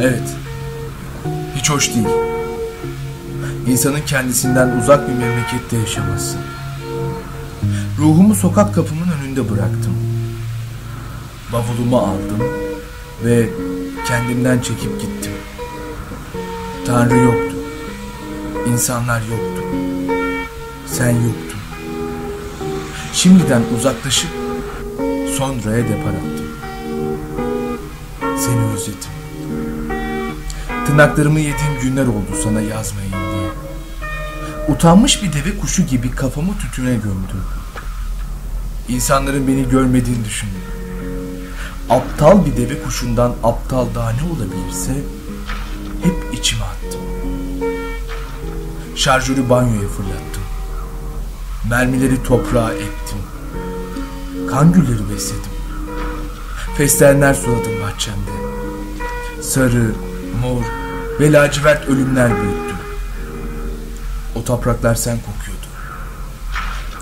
Evet. Hiç hoş değil. İnsanın kendisinden uzak bir memlekette yaşaması. Ruhumu sokak kapımın önünde bıraktım. Bavulumu aldım ve kendimden çekip gittim. Tanrı yoktu. İnsanlar yoktu. Sen yoktun. Şimdiden uzaklaşıp sonraya depar attım. Seni özledim. Tırnaklarımı yediğim günler oldu sana yazmayayım diye. Utanmış bir deve kuşu gibi kafamı tütüne gömdüm. İnsanların beni görmediğini düşündüm. Aptal bir deve kuşundan aptal daha ne olabilirse hep içime attım. Şarjörü banyoya fırlattım. Mermileri toprağa ektim. Kan gülleri besledim. Festenler suladım bahçemde. Sarı, mor ve lacivert ölümler büyüttüm. O topraklar sen kokuyordu.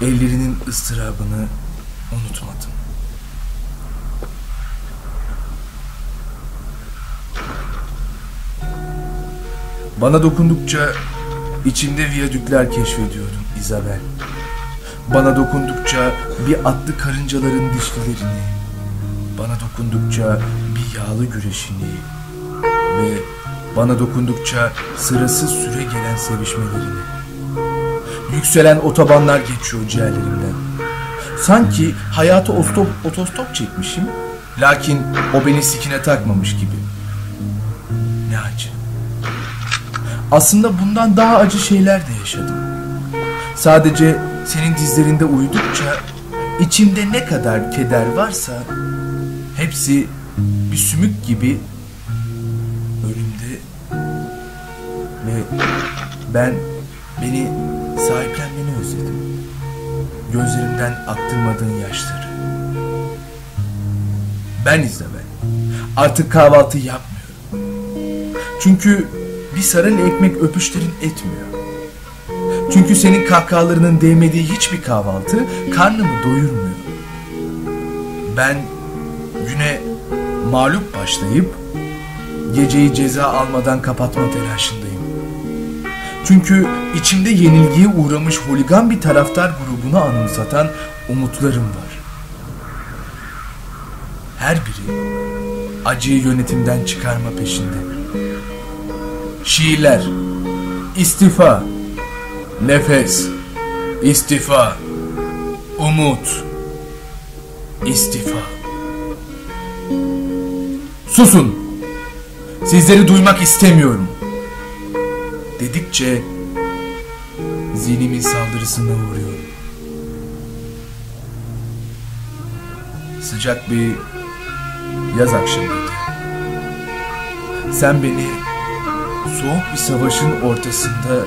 Ellerinin ıstırabını unutmadım. Bana dokundukça içimde viyadükler keşfediyordum Isabel. Bana dokundukça bir atlı karıncaların dişlilerini, bana dokundukça bir yağlı güreşini ve bana dokundukça sırasız süre gelen sevişmelerini. Yükselen otobanlar geçiyor ciğerlerimden. Sanki hayatı otostop, otostop çekmişim, lakin o beni sikine takmamış gibi. Ne acı. Aslında bundan daha acı şeyler de yaşadım. Sadece senin dizlerinde uyudukça içimde ne kadar keder varsa hepsi bir sümük gibi ben beni sahiplenmeni özledim. Gözlerimden aktırmadığın yaşları. Ben Isabel. Artık kahvaltı yapmıyorum. Çünkü bir sarı ekmek öpüşlerin etmiyor. Çünkü senin kahkahalarının değmediği hiçbir kahvaltı karnımı doyurmuyor. Ben güne mağlup başlayıp geceyi ceza almadan kapatma telaşındayım. Çünkü içimde yenilgiye uğramış holigan bir taraftar grubunu anımsatan umutlarım var. Her biri acıyı yönetimden çıkarma peşinde. Şiirler, istifa, nefes, istifa, umut, istifa. Susun! Sizleri duymak istemiyorum. Dedikçe zihnimin saldırısına uğruyorum. Sıcak bir yaz akşamıydı. Sen beni soğuk bir savaşın ortasında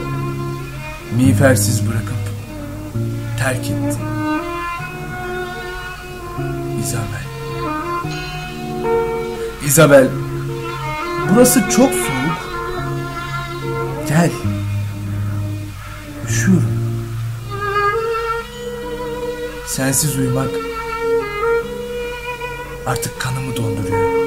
miğfersiz bırakıp terk ettin. Isabel. Isabel, burası çok soğuk. Gel. Üşüyorum. Sensiz uyumak artık kanımı donduruyor.